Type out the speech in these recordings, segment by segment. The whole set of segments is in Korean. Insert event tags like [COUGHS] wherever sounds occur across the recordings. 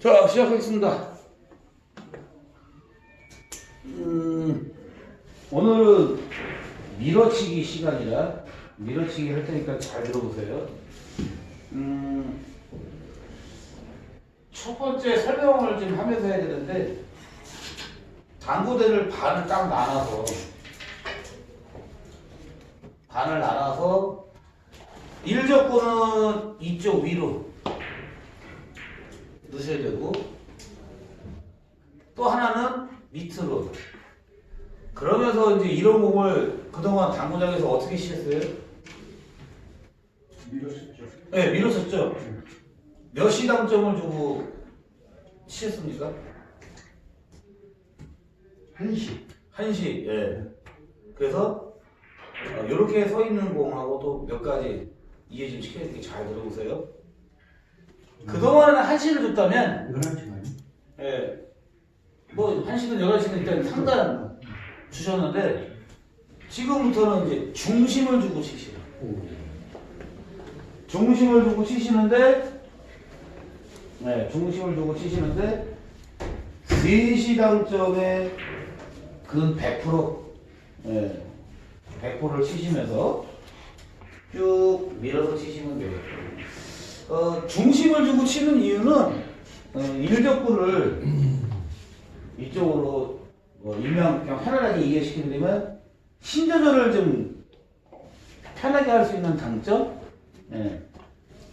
자, 시작하겠습니다. 음, 오늘은 밀어치기 시간이라 밀어치기 할 테니까 잘 들어보세요. 음, 첫 번째 설명을 좀 하면서 해야 되는데 당구대를 반을 딱 나눠서 반을 나눠서 일적구는 이쪽 위로 넣으셔야 되고 또 하나는 밑으로 그러면서 이제 이런 공을 그동안 당구장에서 어떻게 치셨어요? 밀었었죠. 네 밀었었죠 몇 시당점을 주고 치셨습니까? 한시. 한시 예 그래서 이렇게 서 있는 공하고 또 몇 가지 이해 좀 시켜드릴게요 잘 들어보세요 그동안에는 한시를 줬다면 이건 한시만요. 예. 뭐, 한시든 여덟시든 일단 상단 주셨는데, 지금부터는 이제 중심을 주고 치시라. 중심을 주고 치시는데, 네, 중심을 주고 치시는데, 3시 당점에 근 100%, 예, 100%를 치시면서 쭉 밀어서 치시면 돼요. 어, 중심을 주고 치는 이유는 어, 일적구를 이쪽으로 뭐 일명 그냥 편안하게 이해시키려면 신조절을 좀 편하게 할 수 있는 장점 예,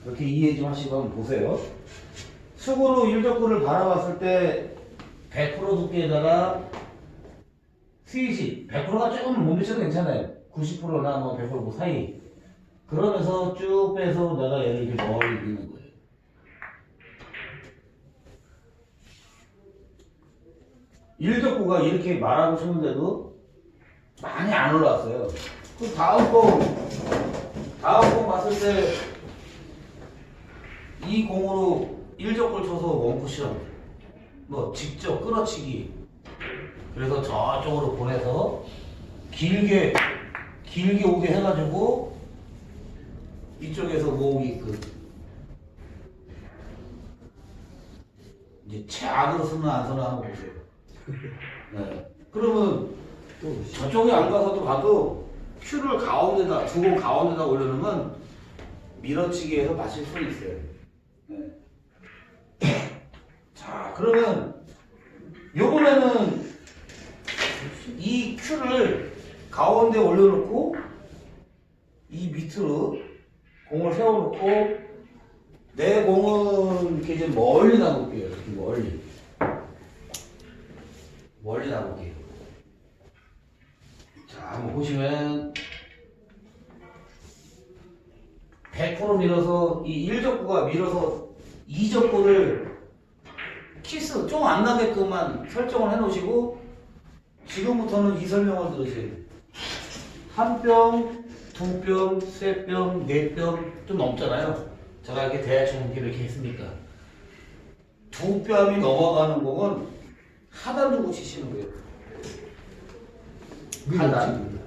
그렇게 이해 좀 하시고 한번 보세요. 수구로 일적구를 바라봤을 때 100% 두께에다가 스윗이 100%가 조금 못 미쳐도 괜찮아요. 90%나 뭐 100%그 사이. 그러면서 쭉 빼서 내가 얘를 이렇게 멀리 미는 거예요. 일적구가 이렇게 말하고 싶은데도 많이 안 올라왔어요. 그 다음 공, 다음 공 봤을 때 이 공으로 일적구를 쳐서 원쿠션, 뭐 직접 끌어치기, 그래서 저쪽으로 보내서 길게, 길게 오게 해가지고 이쪽에서 모으기 그 이제 최악으로 쓰나 안 쓰나 한번 보세요. 네. 그러면 또 저쪽에 안 가서도 봐도 큐를 가운데다 두번 가운데다 올려놓으면 밀어치기해서 맞을 수 있어요. 네. [COUGHS] 자 그러면 요번에는 이 큐를 가운데 올려놓고 이 밑으로 공을 세워놓고 내 공은 이렇게 좀 멀리 나볼게요. 이렇게 멀리 멀리 나볼게요. 자, 한번 보시면 100% 밀어서 이 1적구가 밀어서 2적구를 키스 좀 안 나게끔만 설정을 해 놓으시고 지금부터는 이 설명을 들으세요. 한 뼘, 두 뼘, 세 뼘, 네뼘좀 넘잖아요. 제가 이렇게 대충 이렇게 했으니까 두 뼘이 넘어가는 공은 하단 두고 치시는 거예요. 밀어치기입니다.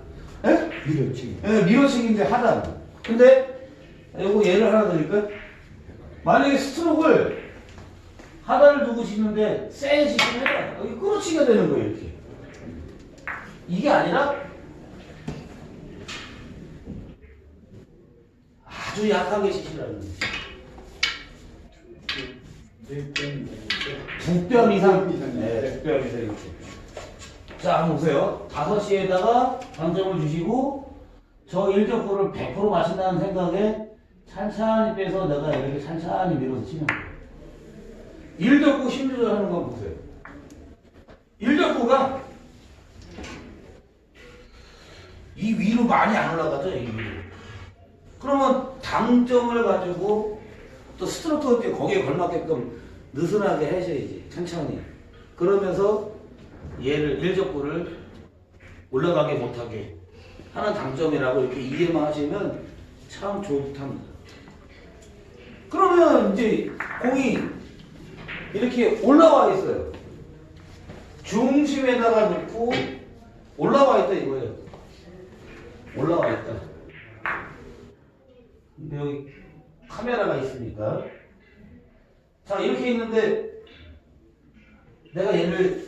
예? 밀어치기. 예, 밀어치기인데 하단. 근데 이거 예를 하나 드릴까요? 만약에 스트로크를 하단을 두고 치는데 세게 치시면 여기 끌어치기가 되는 거예요, 이렇게. 이게 아니라 아주 약하게 치시라는 거예요. 두뼘 이상. 네, 두뼘 이상 이렇게. 자, 한번 보세요. 5시에다가 방점을 주시고, 저 1적구를 100% 마신다는 생각에 찬찬히 빼서 내가 이렇게 찬찬히 밀어서 치면 돼요. 1적구 힘조절 하는 거 보세요. 1적구가 이 위로 많이 안 올라가죠, 이 위로. 그러면 당점을 가지고 또 스트로크 거기에 걸맞게끔 느슨하게 하셔야지, 천천히. 그러면서 얘를 일적구를 올라가게 못하게 하는 당점이라고 이렇게 이해만 하시면 참 좋답니다. 그러면 이제 공이 이렇게 올라와 있어요. 중심에다가 놓고 올라와 있다 이거예요. 올라와 있다. 근데 여기 카메라가 있으니까 자 이렇게 있는데 내가 얘를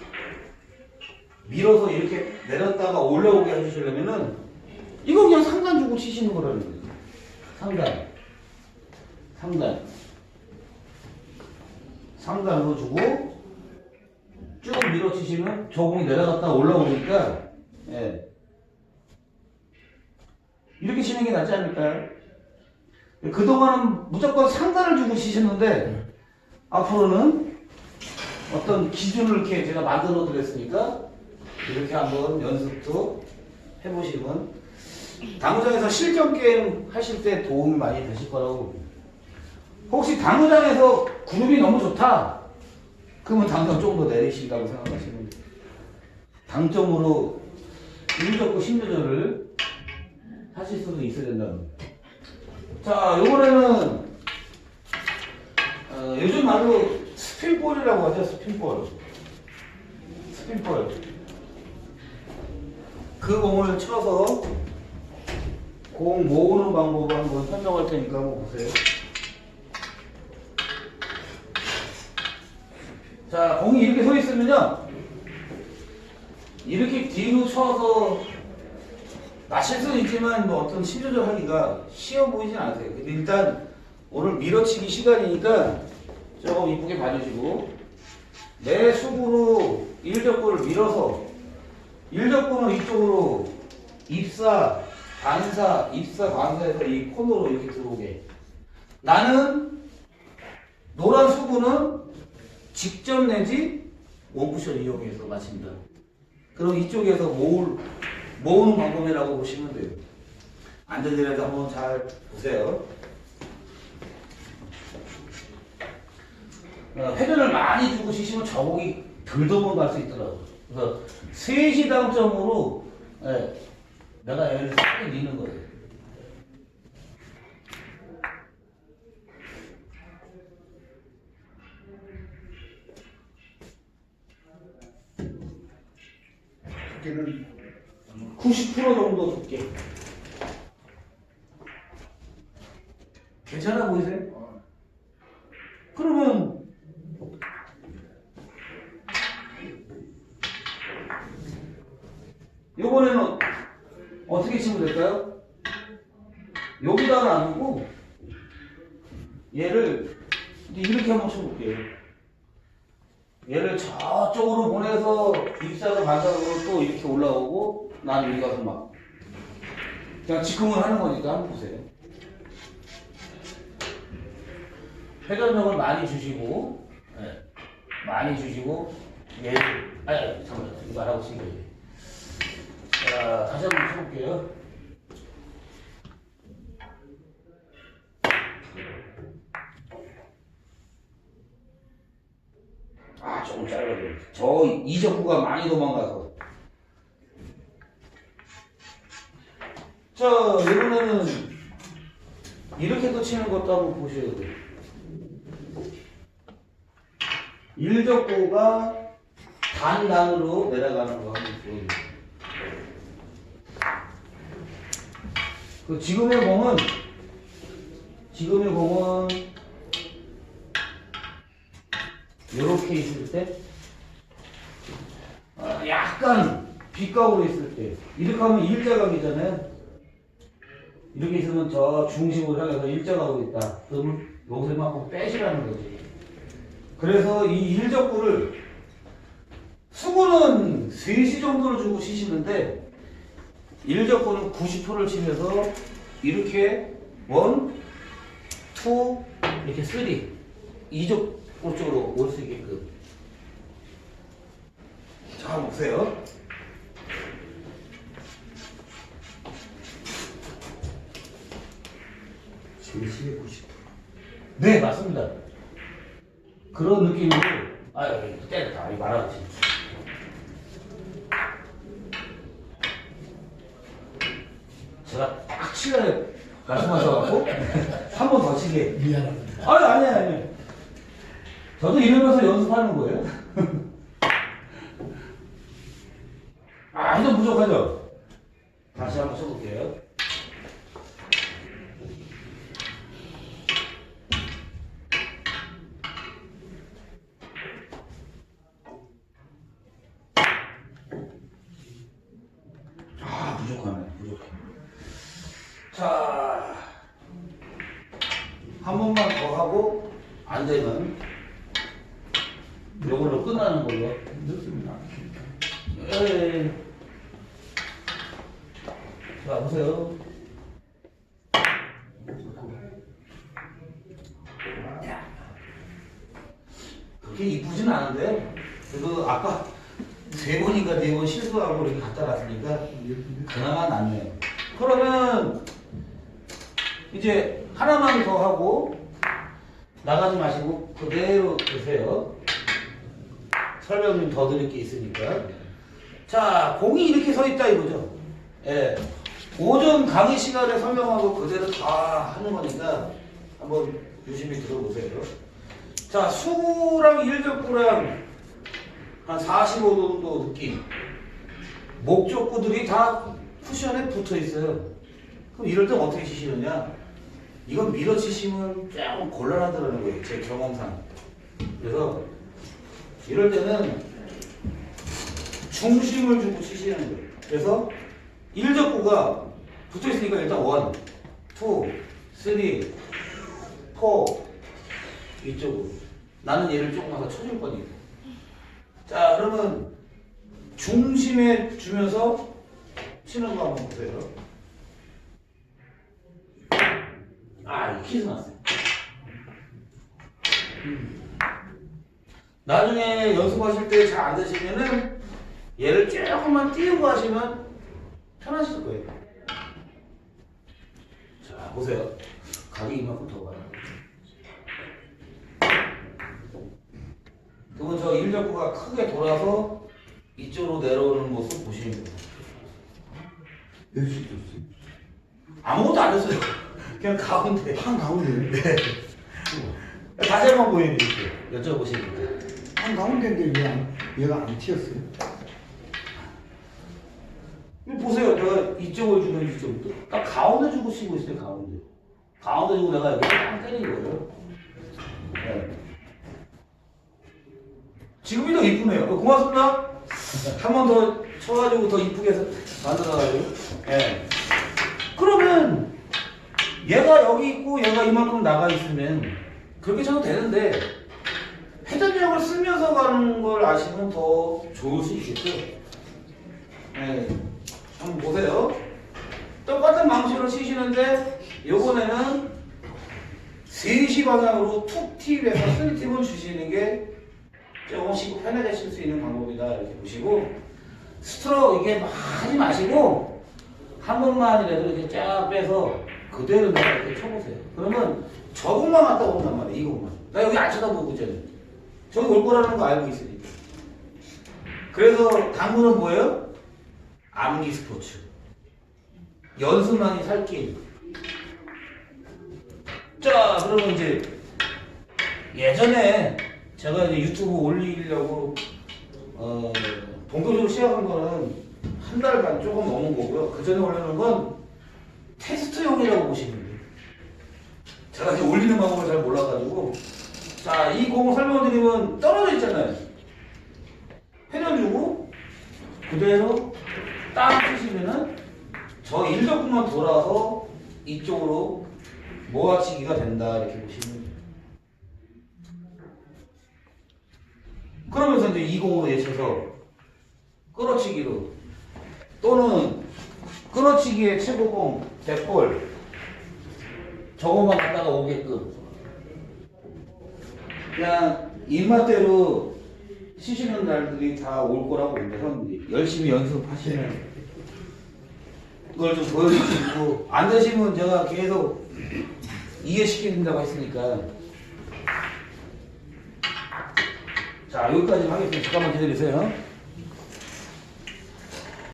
밀어서 이렇게 내렸다가 올라오게 해주시려면은 이거 그냥 상단 주고 치시는 거라는 거예요. 상단. 상단. 상단으로 주고 쭉 밀어 치시면 저공이 내려갔다 올라오니까 예. 이렇게 치는 게 낫지 않을까요? 그동안은 무조건 상단을 주고 치셨는데 앞으로는 어떤 기준을 이렇게 제가 만들어 드렸으니까 이렇게 한번 연습도 해보시면 당구장에서 실전 게임 하실 때 도움이 많이 되실 거라고. 혹시 당구장에서 그룹이 너무 좋다? 그러면 당점 조금 더 내리신다고 생각하시면. 당점으로 1적고 10여절을 하실 수도 있어야 된다는 거예요. 자, 요번에는 어, 요즘 말로 스핀볼이라고 하죠, 스핀볼. 스핀볼. 그 공을 쳐서 공 모으는 방법을 한번 설명할 테니까 한번 보세요. 자, 공이 이렇게 서 있으면요. 이렇게 뒤로 쳐서 마실 수는 있지만 뭐 어떤 심조절 하기가 쉬워 보이진 않으세요. 근데 일단 오늘 밀어치기 시간이니까 조금 이쁘게 봐주시고 내 수구로 일적구를 밀어서 일적구는 이쪽으로 입사, 반사, 입사, 반사해서 이 코너로 이렇게 들어오게 나는 노란 수구는 직접 내지 원쿠션 이용해서 마친다. 그럼 이쪽에서 모을, 모으는 방법이라고 보시면 돼요. 앉아지라도 한번 잘 보세요. 어, 회전을 많이 주고 치시면 저공이 덜 넘어갈 수 있더라고요. 그래서 3시 당점으로 예, 내가 얘를 세게 미는 거예요. 두께는 90% 정도 두께. 괜찮아 보이세요? 그러면 이번에는 어떻게 치면 될까요? 여기다가 안 두고 얘를 이제 이렇게 한번 쳐볼게요. 얘를 저쪽으로 보내서 입사로 반사로 또 이렇게 올라오고 나는 여기 가서 막 그냥 직흥을 하는 거니까 한번 보세요. 회전력을 많이 주시고 예, 많이 주시고 얘를 아니 잠깐만 말하고 있는 거예요. 자 다시 한번 쳐볼게요. 아 조금 짧아져요. 저 이적구가 많이 도망가서. 자 이번에는 이렇게도 치는 것도 한번 보셔야 돼요. 일적구가 단단으로 내려가는 거 한번 보여드릴게요. 그 지금의 공은 지금의 공은 이렇게 있을 때 어, 약간 빗각으로 있을 때 이렇게 하면 일자각이잖아요. 이렇게 있으면 저 중심으로 향해서 일자각으로 있다. 그러면 여기서 만큼 빼시라는 거지. 그래서 이 일적구를 수구는 3시 정도를 주고 치시는데 일적구는 90%를 치면서 이렇게 원, 투, 이렇게 쓰리 이쪽 쪽으로 올 수 있게끔 자 보세요 제시의 90%. 네 맞습니다 그런 느낌으로 아 여기 때렸다 이 말하지 제가 딱 치려고 말씀하셔갖고 [LAUGHS] 한 번 더 치게 미안합니다. 아니 아니 아니. 저도 이러면서 연습하는 거예요. [LAUGHS] 아, 좀 부족하죠? 다시 한번 쳐볼게요. 아, 부족하네, 부족해. 자, 한 번만 더 하고, 안 되면. 끝나는 걸로. 느낌이 나십니까? 예. 자, 보세요. 그렇게 이쁘진 않은데, 그래도 아까 세 번인가 네 번 실수하고 이렇게 갖다 놨으니까 그나마 낫네요. 그러면 이제 하나만 더 하고 나가지 마시고 그대로 드세요. 설명 좀 더 드릴 게 있으니까. 자, 공이 이렇게 서 있다 이거죠. 예. 오전 강의 시간에 설명하고 그대로 다 하는 거니까 한번 유심히 들어보세요. 자, 수랑 일적구랑 한 45도 정도 느낌. 목적구들이 다 쿠션에 붙어 있어요. 그럼 이럴 때 어떻게 치시느냐? 이건 밀어치시면 조금 곤란하더라는 거예요. 제 경험상. 그래서 이럴 때는 중심을 주고 치시는 거예요. 그래서 일적구가 붙어 있으니까 일단 원, 투, 쓰리, 포 이쪽으로. 나는 얘를 조금만 더 쳐줄 거니까. 자, 그러면 중심에 주면서 치는 거 한번 보세요. 아, 이 키스 났어요. 음. 나중에 연습하실 때 잘 안 되시면은 얘를 조금만 띄우고 하시면 편하실 거예요. 자, 보세요. 각이 이만큼 더 가요. 그리고 저 일적구가 크게 돌아서 이쪽으로 내려오는 모습 보시는 거예요. 몇시 줬어요? 아무것도 안 했어요. [LAUGHS] 그냥 가운데. 한 가운데. 네. 다시 한번 보여드릴게요. 여쭤보시니까. 한 가운데인데 왜 안, 얘가 안 튀었어요? 보세요. 내가 이쪽을 주면 이쪽도. 딱 가운데 주고 치고 있어요, 가운데. 가운데 주고 내가 이렇게 딱 때린 거예요. 네. 지금이 더 이쁘네요. 어, 고맙습니다. 한 번 더 쳐가지고 더 이쁘게 해서 만들어가지고. 예. 그러면 얘가 여기 있고 얘가 이만큼 나가 있으면 그렇게 쳐도 되는데 회전력을 쓰면서 가는 걸 아시면 더 좋을 수 있겠죠. 네. 한번 보세요. 똑같은 방식으로 치시는데 요번에는 3시 방향으로 툭 팁에서 3팁을 주시는 게 조금씩 편해지실 수 있는 방법이다 이렇게 보시고 스트로 이게 막 하지 마시고 한 번만이라도 이렇게 쫙 빼서 그대로 이렇게 쳐보세요. 그러면 저것만 갖다 온단 말이에요. 이것만. 나 여기 안 쳐다보고 있잖아요. 저기 올 거라는 거 알고 있으니까. 그래서 당구는 뭐예요? 암기 스포츠. 연습만이 살 게임. 자, 그러면 이제 예전에 제가 이제 유튜브 올리려고 어, 본격적으로 시작한 거는 한 달 반 조금 넘은 거고요. 그 전에 올리는 건 테스트용이라고 보시면 돼요. 제가 이제 올리는 방법을 잘 몰라가지고 자, 이 공을 설명드리면 떨어져 있잖아요. 회전 주고 그대로 딱 치시면은 저 일적구만 돌아서 이쪽으로 모아치기가 된다 이렇게 보시면 돼요. 그러면서 이제 이 공으로 예쳐서 끌어치기로 또는 끌어치기의 최고공 100볼 저것만 갖다가 오게끔 그냥 입맛대로 치시는 날들이 다 올 거라고 봅니다. 열심히 연습하시면 그걸 좀 보여주시고 안 되시면 제가 계속 이해시킨다고 했으니까 자 여기까지 하겠습니다. 잠깐만 기다리세요.